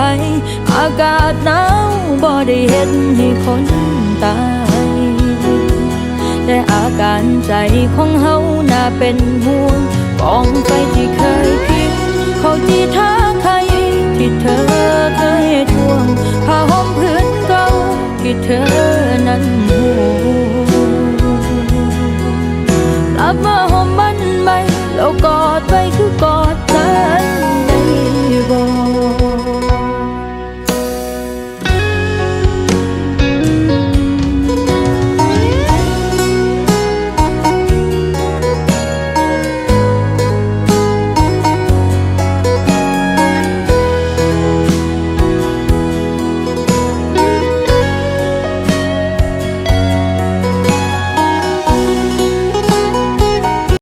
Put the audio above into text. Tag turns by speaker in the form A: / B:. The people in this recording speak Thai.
A: ไผอากาศหนาวบ่ได้เห็นให้คนตาย แต่อาการใจของเฮาน่าเป็นห่วงกองไฟที่เคยพิงเขาที่ท้าใครที่เธอเคยทวงผ้าห่มพื้นเก่าที่เธอนั้นห่วงกลับมาห่มมันไหมแล้วกอดไปคือกอดนั้น